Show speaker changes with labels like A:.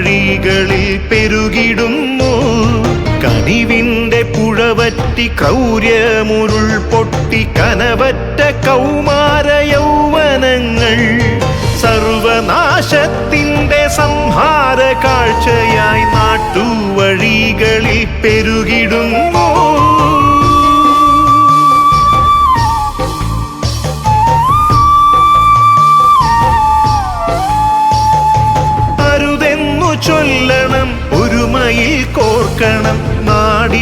A: നാട്ടുവഴികളിൽ പെരുകിടുന്നു. കണിവിന്റെ പുഴവറ്റി ക്രൗര്യമുരുൾ പൊട്ടി കനവറ്റ കൗമാര യൗവനങ്ങൾ. സർവനാശത്തിന്റെ സംഹാര കാഴ്ചയായി നാട്ടുവഴികളിൽ പെരുകിടുന്നു.